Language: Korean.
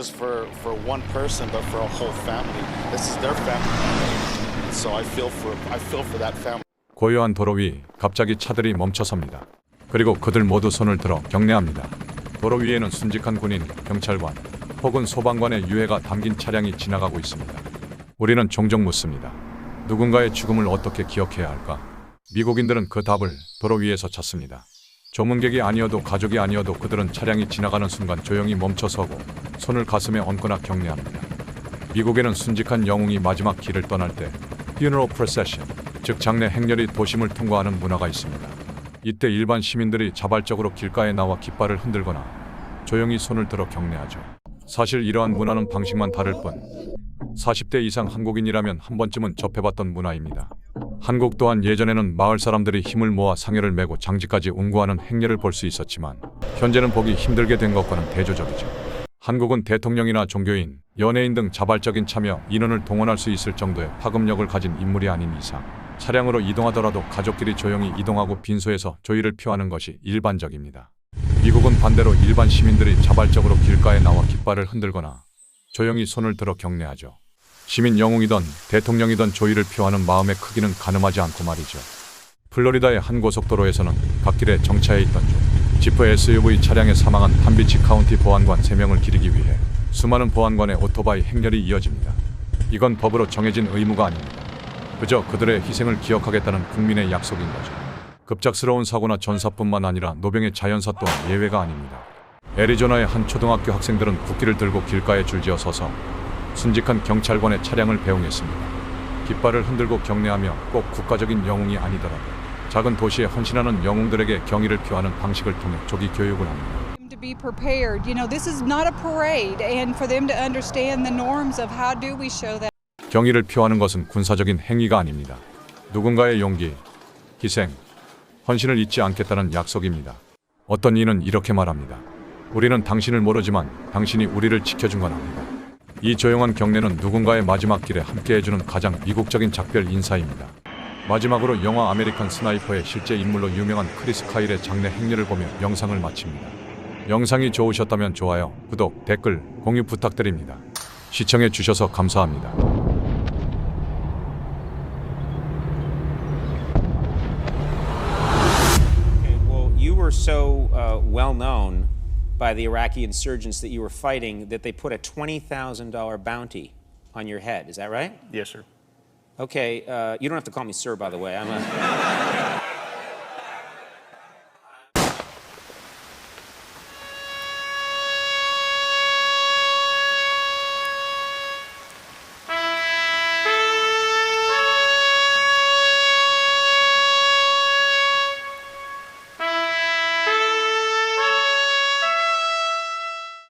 just for for one person, but for a whole family. This is their family. So I feel for I feel for that family. 고요한 도로 위 갑자기 차들이 멈춰섭니다. 그리고 그들 모두 손을 들어 경례합니다. 도로 위에는 순직한 군인, 경찰관 혹은 소방관의 유해가 담긴 차량이 지나가고 있습니다. 우리는 종종 묻습니다. 누군가의 죽음을 어떻게 기억해야 할까? 미국인들은 그 답을 도로 위에서 찾습니다. 조문객이 아니어도 가족이 아니어도 그들은 차량이 지나가는 순간 조용히 멈춰서고 손을 가슴에 얹거나 경례합니다. 미국에는 순직한 영웅이 마지막 길을 떠날 때 funeral procession, 즉 장례 행렬이 도심을 통과하는 문화가 있습니다. 이때 일반 시민들이 자발적으로 길가에 나와 깃발을 흔들거나 조용히 손을 들어 경례하죠. 사실 이러한 문화는 방식만 다를 뿐 40대 이상 한국인이라면 한 번쯤은 접해봤던 문화입니다. 한국 또한 예전에는 마을 사람들이 힘을 모아 상여를 메고 장지까지 운구하는 행렬을 볼 수 있었지만 현재는 보기 힘들게 된 것과는 대조적이죠. 한국은 대통령이나 종교인, 연예인 등 자발적인 참여, 인원을 동원할 수 있을 정도의 파급력을 가진 인물이 아닌 이상 차량으로 이동하더라도 가족끼리 조용히 이동하고 빈소에서 조의를 표하는 것이 일반적입니다. 미국은 반대로 일반 시민들이 자발적으로 길가에 나와 깃발을 흔들거나 조용히 손을 들어 경례하죠. 시민 영웅이던 대통령이던 조의를 표하는 마음의 크기는 가늠하지 않고 말이죠. 플로리다의 한 고속도로에서는 갓길에 정차해 있던 중 지프 SUV 차량에 사망한 판비치 카운티 보안관 3명을 기리기 위해 수많은 보안관의 오토바이 행렬이 이어집니다. 이건 법으로 정해진 의무가 아닙니다. 그저 그들의 희생을 기억하겠다는 국민의 약속인 거죠. 급작스러운 사고나 전사뿐만 아니라 노병의 자연사 또한 예외가 아닙니다. 애리조나의 한 초등학교 학생들은 국기를 들고 길가에 줄지어 서서 순직한 경찰관의 차량을 배웅했습니다. 깃발을 흔들고 경례하며 꼭 국가적인 영웅이 아니더라도 작은 도시에 헌신하는 영웅들에게 경의를 표하는 방식을 통해 조기 교육을 합니다. to be prepared. You know, this is not a parade, and for them to understand the norms of how do we show that. 경의를 표하는 것은 군사적인 행위가 아닙니다. 누군가의 용기, 희생, 헌신을 잊지 않겠다는 약속입니다. 어떤 이는 이렇게 말합니다. 우리는 당신을 모르지만 당신이 우리를 지켜준 건 압니다. 이 조용한 경례는 누군가의 마지막 길에 함께 해주는 가장 미국적인 작별 인사입니다. 마지막으로 영화 아메리칸 스나이퍼의 실제 인물로 유명한 크리스 카일의 장례 행렬을 보며 영상을 마칩니다. 영상이 좋으셨다면 좋아요, 구독, 댓글, 공유 부탁드립니다. 시청해 주셔서 감사합니다. So uh, well known by the Iraqi insurgents that you were fighting that they put a $20,000 bounty on your head. Is that right? Yes, sir. Okay, uh, you don't have to call me sir, by the way. I'm a.